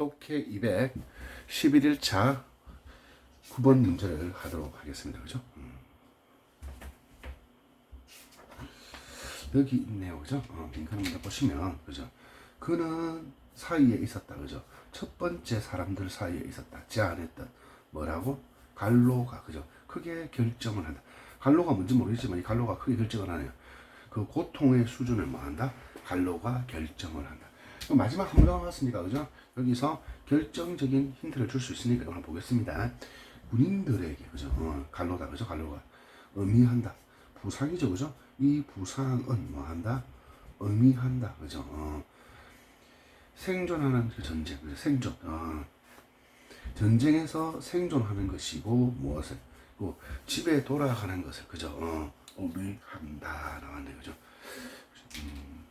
똑똑해 200 11일차 9번 문제를 하도록 하겠습니다. 그죠? 음. 여기 있네요. 그죠? 어, 빈칸 한번 보시면 그죠? 그는 사이에 있었다. 그죠? 첫 번째 사람들 사이에 있었다. 제안했던 뭐라고? 갈로가 그죠? 크게 결정을 한다. 갈로가 뭔지 모르겠지만 이 갈로가 크게 결정을 하네요. 그 고통의 수준을 뭐 한다? 갈로가 결정을 한다. 마지막 한 문장 남았습니까? 그죠? 여기서 결정적인 힌트를 줄 수 있으니까 오늘 보겠습니다. 군인들에게, 그죠? 어, 갈로다, 그죠? 갈로가 의미한다. 부상이죠, 그죠? 이 부상은 뭐 한다? 의미한다, 그죠? 어, 생존하는 그 전쟁, 그죠? 생존. 어, 전쟁에서 생존하는 것이고 무엇을? 그 집에 돌아가는 것을, 그죠? 어, 의미한다 나왔네, 그죠? 음,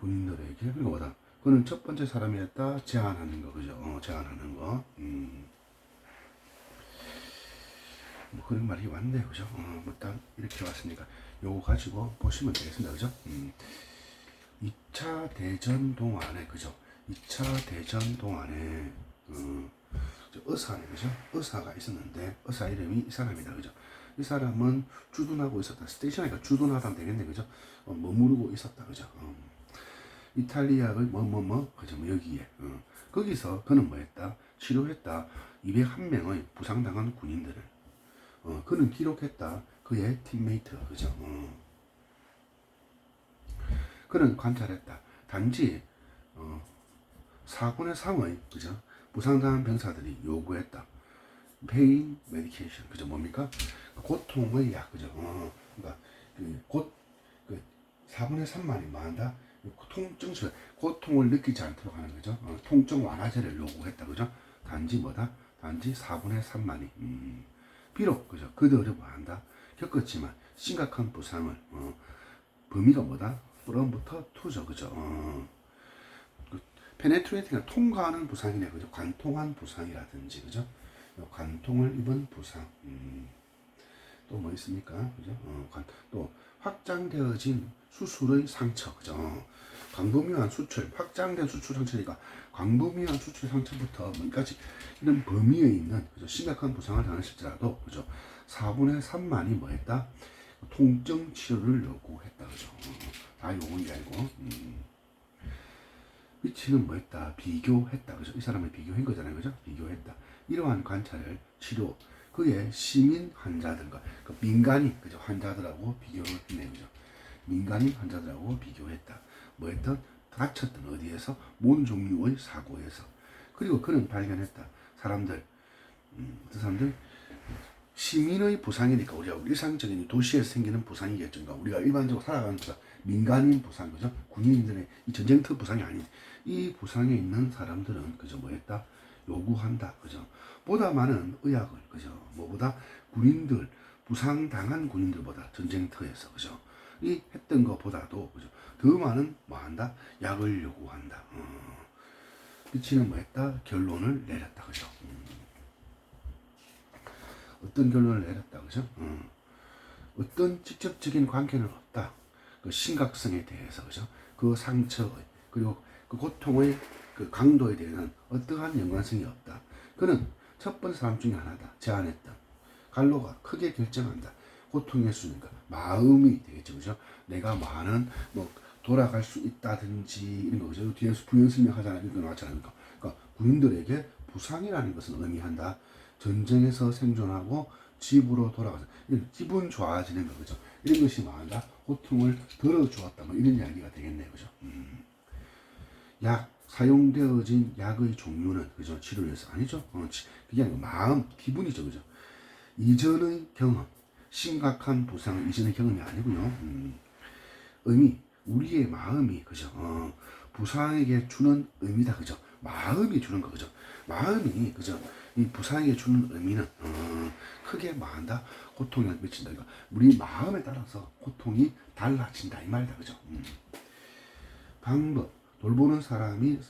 군인들에게 그리고 뭐다? 그는 첫 번째 사람이었다. 제안하는 거, 그죠? 어, 제안하는 거. 음. 뭐 그런 말이 왔네요, 그죠? 어, 뭐 일단 이렇게 왔으니까 요거 가지고 보시면 되겠습니다, 그죠? 음. 2차 대전 동안에, 그죠? 2차 대전 동안에 어, 저 의사네, 그죠? 의사가 있었는데 의사 이름이 이 사람이다, 그죠? 이 사람은 주둔하고 있었다. 스테이션이니까 주둔하다면 되겠네, 그죠? 어, 머무르고 있었다, 그죠? 어. 이탈리아의 뭐뭐뭐 그죠 뭐 여기에 어. 거기서 그는 뭐했다? 치료했다. 201명의 부상당한 군인들을 어, 그는 기록했다. 그의 팀메이트 그죠? 어. 그는 관찰했다. 단지 어, 사군의 상의 그죠? 부상당한 병사들이 요구했다. 페인 메디케이션 그죠? 뭡니까? 고통의 약 그죠? 어, 그러니까 그 곧그 4분의 3만이 뭐한다 통증 수 고통을 느끼지 않도록 하는 거죠. 어, 통증 완화제를 요구했다 그죠? 단지 뭐다? 단지 4분의 3만이 음, 비록 그죠? 그들을 뭐한다? 겪었지만 심각한 부상을 어, 범위가 뭐다? from부터 to죠 그죠? 어, 그, penetrating은 통과하는 부상이네 그죠? 관통한 부상이라든지 그죠? 관통을 입은 부상 음, 또 뭐 있습니까? 그죠? 어, 관, 또 확장되어진 수술의 상처, 그죠? 광범위한 수출, 확장된 수출 상처니까 광범위한 수출 상처부터 뭐까지 이런 범위에 있는 그죠? 심각한 부상을 당했을지라도 그죠? 4분의 3만이 뭐 했다? 통증 치료를 요구했다, 그죠? 어, 다 요구한 게 아니고. 음. 위치는 뭐 했다? 비교했다, 그죠? 이 사람을 비교한 거잖아요, 그죠? 비교했다. 이러한 관찰을 치료, 그의 시민 환자들과 그 민간인 그죠 환자들하고 비교를 했네요 그죠 민간인 환자들하고 비교했다 뭐 했던 다쳤던 어디에서 모든 종류의 사고에서 그리고 그는 발견했다 사람들 음, 어떤 사람들 시민의 부상이니까 우리가 일상적인 도시에서 생기는 부상이겠죠 그러니까 우리가 일반적으로 살아가는 부상 민간인 부상 그죠 군인들의 이 전쟁터 부상이 아닌 이 부상에 있는 사람들은 그죠 뭐했다 요구한다. 그죠? 보다 많은 의학을, 그죠? 뭐보다 군인들, 부상 당한 군인들보다 전쟁터에서, 그죠? 이 했던 것보다도, 그죠? 더 많은 뭐 한다? 약을 요구한다. 어. 비치는 뭐 했다? 결론을 내렸다. 그죠? 음. 어떤 결론을 내렸다. 그죠? 어. 어떤 직접적인 관계는 없다. 그 심각성에 대해서, 그죠? 그 상처의, 그리고 그 고통의 그 강도에 대한 어떠한 연관성이 없다. 그는 첫 번째 사람 중에 하나다. 제안했던 갈로가 크게 결정한다. 고통의 수니까 마음이 되겠죠, 그죠? 내가 많은 뭐 돌아갈 수 있다든지 이런 거 그죠? 뒤에서 부연 설명하잖아요. 이거 나왔잖아요. 그러니까, 군인들에게 부상이라는 것은 의미한다. 전쟁에서 생존하고 집으로 돌아가서 기분 좋아지는 거 그죠? 이런 것이 말한다. 고통을 덜어주었다. 뭐 이런 이야기가 되겠네요, 그죠? 음. 약 사용되어진 약의 종류는 그죠 치료에서 아니죠 어, 그게 아니고 마음 기분이죠 그죠 이전의 경험 심각한 부상 이전의 경험이 아니고요. 음, 의미 우리의 마음이 그죠? 어, 부상에게 주는 의미다 그죠? 마음이 주는 거 그죠? 마음이 그죠? 이 부상에게 주는 의미는 어, 크게 말한다 고통이 미친다 그러니까 우리 마음에 따라서 고통이 달라진다 이 말이다 그죠? 음. 방법. 돌보는 사람이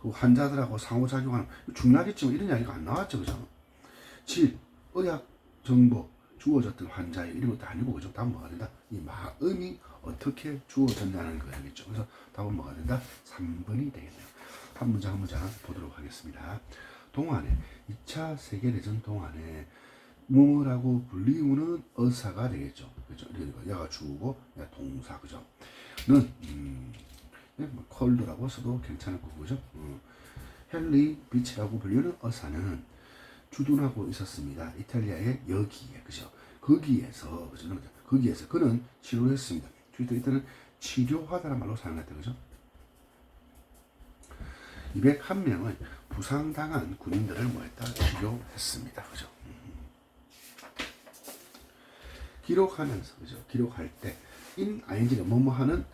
그 환자들하고 상호작용하는 중요하겠지만 이런 이야기가 안 나왔죠 그죠? 질 의학 정보 주어졌던 환자의 것도 아니고 그죠 답은 뭐가 된다 이 마음이 어떻게 주어졌냐는 거겠죠 그래서 답은 뭐가 된다 3번이 되겠네요 한 문장 한 문장 보도록 하겠습니다. 동안에 2차 세계대전 동안에 무라고 불리우는 어사가 되겠죠. 그죠? 야가 주고 야 동사 그죠? 는 음, 네, 뭐 컬드라고 써도 괜찮을 거고 그죠? 어, 헨리 비치라고 불리는 어사는 주둔하고 있었습니다. 이탈리아의 여기에 그죠? 거기에서 그죠? 거기에서 그는 치료했습니다. 주의도 이때는 치료하다는 말로 사용했다 그죠? 201명의 부상당한 군인들을 뭐했다 치료했습니다. 그죠? 기록하면서 그죠? 기록할 때 in ing는 뭐뭐 하는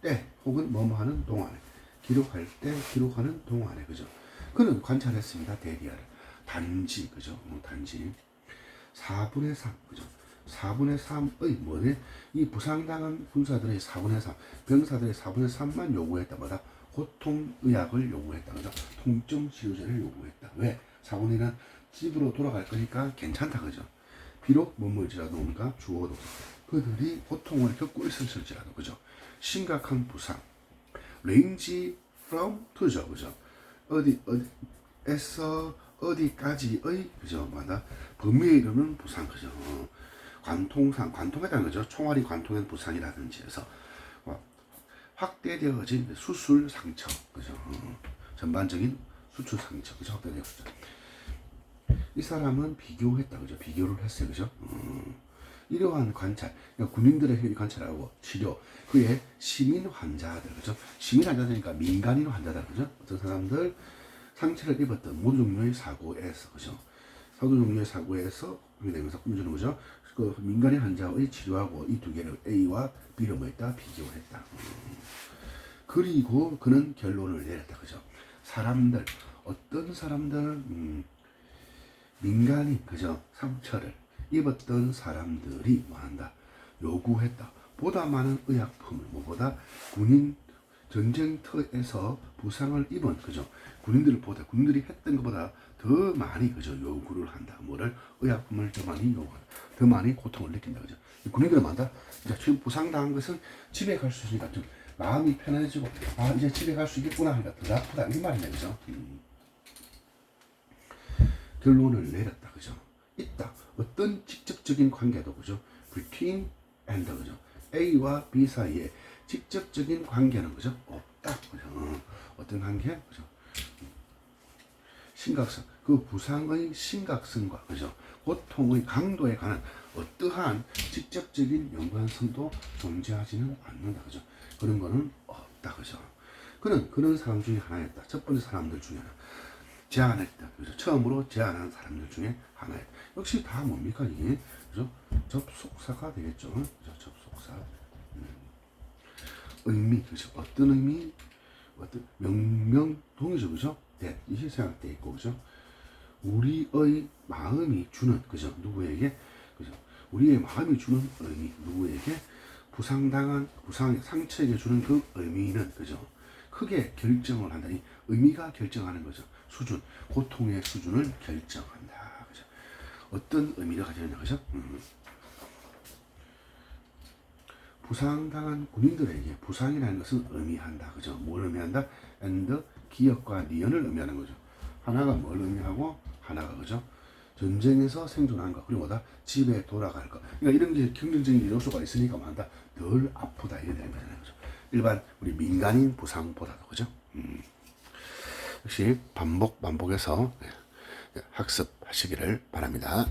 때 혹은 뭐뭐 하는 동안에 기록할 때 기록하는 동안에 그죠? 그는 관찰했습니다. 대리아를 단지 그죠? 어, 단지 4분의 3 그죠? 4분의 3의 뭐네? 이 부상당한 군사들의 4분의 3 병사들의 4분의 3만 요구했다 뭐다? 고통의학을 요구했다 그죠? 통증 치료제를 요구했다 왜? 4분의 1은 집으로 돌아갈 거니까 괜찮다 그죠? 비록 뭐뭐일지라도 뭔가 주어도 그들이 고통을 겪고 있을지라도 그죠 심각한 부상 range to죠 그죠 어디 어디에서 어디까지의 그죠? 뭐다 범위에 이르는 부상 그죠? 어, 관통상 관통했다는 거죠. 총알이 관통한 부상이라든지 해서. 어, 확대되어진 수술 상처 그죠? 어, 전반적인 수출 상처 그죠? 확대되어졌죠 이 사람은 비교했다 그죠? 비교를 했어요 그죠? 음, 이러한 관찰 그러니까 군인들의 관찰하고 치료 그의 시민 환자들 그죠? 시민 환자들이니까 민간인 환자들 그죠? 어떤 사람들 상처를 입었던 모든 종류의 사고에서 그죠? 모든 종류의 사고에서 그렇게 되면서 꾸며주는 거죠. 그 민간인 환자의 치료하고 이 두 개를 A와 B를 뭐했다 비교했다. 음. 그리고 그는 결론을 내렸다. 그죠? 사람들 어떤 사람들 음, 민간인 그저 상처를 입었던 사람들이 뭐한다? 요구했다. 보다 많은 의약품을 뭐보다 군인 전쟁터에서 부상을 입은 그죠? 군인들을 보다 군인들이 했던 것보다 더 많이 그죠? 요구를 한다. 뭐를? 의약품을 더 많이 요구한다 더 많이 고통을 느낀다 그죠? 군인들은 뭐한다. 이제 지금 부상당한 것은 집에 갈 수 있으니까 좀 마음이 편해지고 아 이제 집에 갈 수 있겠구나 하니까 더 아프다. 이 말이네 그죠? 음. 결론을 내렸다 그죠? 있다. 어떤 직접적인 관계도 그죠? between and 그죠? A와 B 사이에 직접적인 관계는 그죠? 없다. 그죠? 어, 어떤 관계? 그죠? 심각성. 그 부상의 심각성과 그죠? 고통의 강도에 관한 어떠한 직접적인 연관성도 존재하지는 않는다. 그죠? 그런 거는 없다. 그죠? 그는 그런 사람 중에 하나였다. 첫 번째 사람들 중에 하나. 제안했다. 그래서 처음으로 제안한 사람들 중에 하나예요. 역시 다 뭡니까 이게? 그죠? 접속사가 되겠죠. 그죠? 접속사. 음. 의미 그죠? 어떤 의미? 어떤 명명동이죠, 그죠? 네, 이게 생각돼 있고 그죠? 우리의 마음이 주는 그죠? 누구에게 그죠? 우리의 마음이 주는 의미 누구에게 부상당한 부상 상처에게 주는 그 의미는 그죠? 크게 결정을 한다. 이 의미가 결정하는 거죠. 수준, 고통의 수준을 결정한다. 그죠? 어떤 의미를 가지고 있는 거죠? 음. 부상당한 군인들에게 부상이라는 것은 의미한다. 그죠? 뭘 의미한다? and 기억과 니언을 의미하는 거죠. 하나가 뭘 의미하고 하나가 그죠? 전쟁에서 생존한 것 그리고 뭐다 집에 돌아갈 것. 그러니까 이런 게 경쟁적인 요소가 있으니까 뭐한다 덜 아프다 이게 되는 거잖아요. 그죠? 일반 우리 민간인 부상보다도 그죠? 음. 역시 반복 반복해서 학습하시기를 바랍니다.